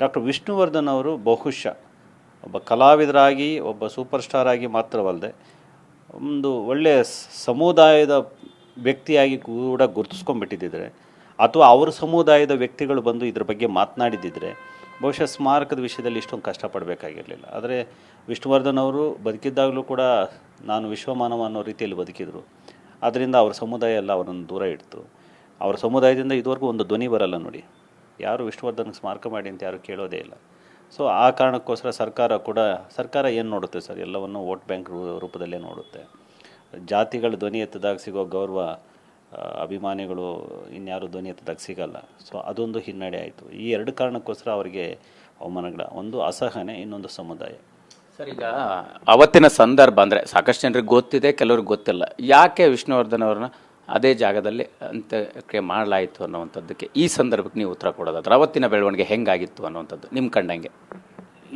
Doctor Vishnuvardhan ಅವರು ಬಹುಶಃ ಒಬ್ಬ ಕಲಾವಿದರಾಗಿ, ಒಬ್ಬ ಸೂಪರ್ ಸ್ಟಾರ್ ಆಗಿ ಮಾತ್ರವಲ್ಲದೆ ಒಂದು ಒಳ್ಳೆಯ ಸಮುದಾಯದ ವ್ಯಕ್ತಿಯಾಗಿ ಕೂಡ ಗುರುತಿಸ್ಕೊಂಡ್ಬಿಟ್ಟಿದ್ದಿದ್ರೆ, ಅಥವಾ ಅವರ ಸಮುದಾಯದ ವ್ಯಕ್ತಿಗಳು ಬಂದು ಇದ್ರ ಬಗ್ಗೆ ಮಾತನಾಡಿದ್ದಿದ್ರೆ, ಬಹುಶಃ ಸ್ಮಾರಕದ ವಿಷಯದಲ್ಲಿ ಇಷ್ಟೊಂದು ಕಷ್ಟಪಡಬೇಕಾಗಿರಲಿಲ್ಲ. ಆದರೆ ವಿಷ್ಣುವರ್ಧನ್ ಅವರು ಬದುಕಿದ್ದಾಗಲೂ ಕೂಡ ನಾನು ವಿಶ್ವಮಾನವ ಅನ್ನೋ ರೀತಿಯಲ್ಲಿ ಬದುಕಿದರು. ಆದ್ದರಿಂದ ಅವ್ರ ಸಮುದಾಯ ಎಲ್ಲ ಅವರನ್ನು ದೂರ ಇಡ್ತು. ಅವ್ರ ಸಮುದಾಯದಿಂದ ಇದುವರೆಗೂ ಒಂದು ಧ್ವನಿ ಬರಲ್ಲ ನೋಡಿ. ಯಾರು ವಿಷ್ಣುವರ್ಧನ್ ಸ್ಮಾರಕ ಮಾಡಿ ಅಂತ ಯಾರು ಕೇಳೋದೇ ಇಲ್ಲ. ಸೊ ಆ ಕಾರಣಕ್ಕೋಸ್ಕರ ಸರ್ಕಾರ ಕೂಡ, ಸರ್ಕಾರ ಏನು ನೋಡುತ್ತೆ ಸರ್? ಎಲ್ಲವನ್ನು ವೋಟ್ ಬ್ಯಾಂಕ್ ರೂಪದಲ್ಲೇ ನೋಡುತ್ತೆ. ಜಾತಿಗಳ ಧ್ವನಿ ಎತ್ತದಾಗ ಸಿಗೋ ಗೌರವ ಅಭಿಮಾನಿಗಳು ಇನ್ಯಾರು ಧ್ವನಿ ಎತ್ತದಾಗ ಸಿಗಲ್ಲ. ಸೊ ಅದೊಂದು ಹಿನ್ನಡೆ ಆಯಿತು. ಈ ಎರಡು ಕಾರಣಕ್ಕೋಸ್ಕರ ಅವರಿಗೆ ಅವಮಾನಗಳ, ಒಂದು ಅಸಹನೆ, ಇನ್ನೊಂದು ಸಮುದಾಯ. ಸರ್, ಈಗ ಅವತ್ತಿನ ಸಂದರ್ಭ ಅಂದರೆ ಸಾಕಷ್ಟು ಜನರಿಗೆ ಗೊತ್ತಿದೆ, ಕೆಲವ್ರಿಗೆ ಗೊತ್ತಿಲ್ಲ. ಯಾಕೆ ವಿಷ್ಣುವರ್ಧನ್ ಅವ್ರನ್ನ ಅದೇ ಜಾಗದಲ್ಲಿ ಅಂತ್ಯಕ್ರಿಯೆ ಮಾಡಲಾಯಿತು ಅನ್ನೋವಂಥದ್ದಕ್ಕೆ ಈ ಸಂದರ್ಭಕ್ಕೆ ನೀವು ಉತ್ತರ ಕೊಡೋದಾದ್ರೆ, ಅವತ್ತಿನ ಬೆಳವಣಿಗೆ ಹೆಂಗಾಗಿತ್ತು ಅನ್ನೋವಂಥದ್ದು ನಿಮ್ಮ ಕಂಡಂಗೆ?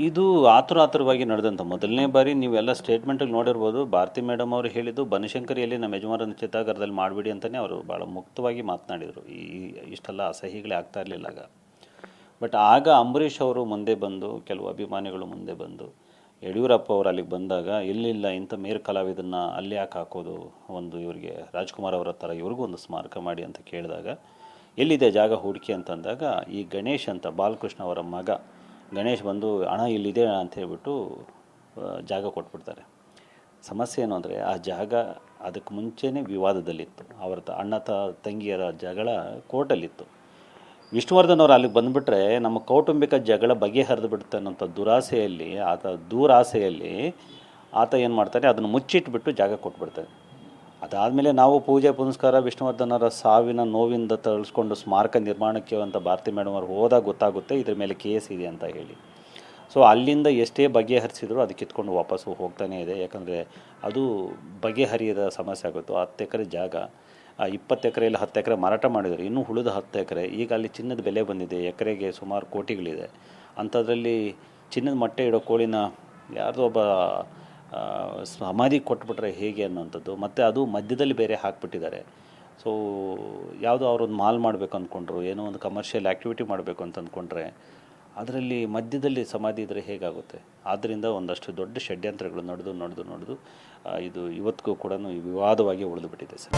ಇದು ಆತುರ ಆತುರವಾಗಿ ನಡೆದಂಥ ಮೊದಲನೇ ಬಾರಿ ನೀವೆಲ್ಲ ಸ್ಟೇಟ್ಮೆಂಟಲ್ಲಿ ನೋಡಿರ್ಬೋದು, ಭಾರತಿ ಮೇಡಮ್ ಅವರು ಹೇಳಿದ್ದು ಬನಶಂಕರಿಯಲ್ಲಿ ನಮ್ಮ ಯಜಮಾನನ ಚಿತ್ತಾಗಾರದಲ್ಲಿ ಮಾಡಿಬಿಡಿ ಅಂತಲೇ ಅವರು ಭಾಳ ಮುಕ್ತವಾಗಿ ಮಾತನಾಡಿದರು. ಈ ಇಷ್ಟೆಲ್ಲ ಅಸಹ್ಯಗಳೇ ಆಗ್ತಾ ಇರಲಿಲ್ಲ ಆಗ. ಬಟ್ ಆಗ ಅಂಬರೀಷ್ ಅವರು ಮುಂದೆ ಬಂದು, ಕೆಲವು ಅಭಿಮಾನಿಗಳು ಮುಂದೆ ಬಂದು ಯಡಿಯೂರಪ್ಪ ಅವರು ಅಲ್ಲಿಗೆ ಬಂದಾಗ ಎಲ್ಲಿಲ್ಲ ಇಂಥ ಮೇರ್ ಕಲಾವಿದನ್ನ ಅಲ್ಲಿ ಯಾಕೆ ಹಾಕೋದು? ಒಂದು ಇವರಿಗೆ, ರಾಜ್ಕುಮಾರ್ ಅವರ ಥರ ಇವ್ರಿಗೂ ಒಂದು ಸ್ಮಾರಕ ಮಾಡಿ ಅಂತ ಕೇಳಿದಾಗ, ಎಲ್ಲಿದೆ ಜಾಗ ಹೂಡಿಕೆ? ಅಂತಂದಾಗ ಈ ಗಣೇಶ್ ಅಂತ, ಬಾಲಕೃಷ್ಣ ಅವರ ಮಗ, ಗಣೇಶ್ ಬಂದು ಹಣ ಇಲ್ಲಿದೆ ಅಂತ ಹೇಳ್ಬಿಟ್ಟು ಜಾಗ ಕೊಟ್ಬಿಡ್ತಾರೆ. ಸಮಸ್ಯೆ ಏನು ಅಂದರೆ, ಆ ಜಾಗ ಅದಕ್ಕೆ ಮುಂಚೆನೇ ವಿವಾದದಲ್ಲಿತ್ತು. ಅವರ ತ- ಅಣ್ಣ ತ, ತಂಗಿಯರ ಜಗಳ ಕೋರ್ಟಲ್ಲಿತ್ತು. ವಿಷ್ಣುವರ್ಧನ್ ಅವರು ಅಲ್ಲಿಗೆ ಬಂದುಬಿಟ್ರೆ ನಮ್ಮ ಕೌಟುಂಬಿಕ ಜಗಳ ಬಗೆಹರಿದು ಬಿಡುತ್ತೆ ಅನ್ನೋಂಥ ದುರಾಸೆಯಲ್ಲಿ, ಆತ ದೂರಾಸೆಯಲ್ಲಿ ಆತ ಏನು ಮಾಡ್ತಾನೆ, ಅದನ್ನು ಮುಚ್ಚಿಟ್ಬಿಟ್ಟು ಜಾಗ ಕೊಟ್ಬಿಡ್ತಾನೆ. ಅದಾದಮೇಲೆ ನಾವು ಪೂಜೆ ಪುನಸ್ಕಾರ ವಿಷ್ಣುವರ್ಧನರ ಸಾವಿನ ನೋವಿಂದ ತಳಿಸ್ಕೊಂಡು ಸ್ಮಾರಕ ನಿರ್ಮಾಣಕ್ಕೆ ಅಂತ ಭಾರತಿ ಮೇಡಮ್ ಅವರು ಹೋದಾಗ ಗೊತ್ತಾಗುತ್ತೆ, ಇದ್ರ ಮೇಲೆ ಕೇಸ್ ಇದೆ ಅಂತ ಹೇಳಿ. ಸೊ, ಅಲ್ಲಿಂದ ಎಷ್ಟೇ ಬಗೆಹರಿಸಿದ್ರು ಅದು ಕಿತ್ಕೊಂಡು ವಾಪಸ್ಸು ಹೋಗ್ತಾನೇ ಇದೆ. ಯಾಕಂದರೆ ಅದು ಬಗೆಹರಿಯದ ಸಮಸ್ಯೆ ಆಗುತ್ತೋ. ಹತ್ತು ಎಕರೆ ಜಾಗ. ಆ ಇಪ್ಪತ್ತು ಎಕರೆಯಲ್ಲಿ ಹತ್ತು ಎಕರೆ ಮಾರಾಟ ಮಾಡಿದ್ದಾರೆ ಇನ್ನೂ ಉಳಿದ ಹತ್ತು ಎಕರೆ. ಈಗ ಅಲ್ಲಿ ಚಿನ್ನದ ಬೆಲೆ ಬಂದಿದೆ. ಎಕರೆಗೆ ಸುಮಾರು ಕೋಟಿಗಳಿದೆ. ಅಂಥದ್ರಲ್ಲಿ ಚಿನ್ನದ ಮೊಟ್ಟೆ ಇಡೋ ಕೋಳಿನ ಯಾರ್ದೋ ಒಬ್ಬ ಸಮಾಧಿ ಕೊಟ್ಬಿಟ್ರೆ ಹೇಗೆ ಅನ್ನೋಂಥದ್ದು ಮತ್ತು ಅದು ಮಧ್ಯದಲ್ಲಿ ಬೇರೆ ಹಾಕ್ಬಿಟ್ಟಿದ್ದಾರೆ. ಸೊ ಯಾವುದೋ ಅವರೊಂದು ಮಾಲ್ ಮಾಡಬೇಕು ಅಂದ್ಕೊಂಡ್ರು ಏನೋ ಒಂದು ಕಮರ್ಷಿಯಲ್ ಆ್ಯಕ್ಟಿವಿಟಿ ಮಾಡಬೇಕು ಅಂತ ಅಂದ್ಕೊಂಡ್ರೆ ಅದರಲ್ಲಿ ಮಧ್ಯದಲ್ಲಿ ಸಮಾಧಿ ಇದ್ದರೆ ಹೇಗಾಗುತ್ತೆ? ಆದ್ದರಿಂದ ಒಂದಷ್ಟು ದೊಡ್ಡ ಷಡ್ಯಂತ್ರಗಳು ನಡೆದು ನಡೆದು ನಡೆದು ಇದು ಇವತ್ತಿಗೂ ಕೂಡ ವಿವಾದವಾಗಿ ಉಳಿದುಬಿಟ್ಟಿದೆ ಸರ್.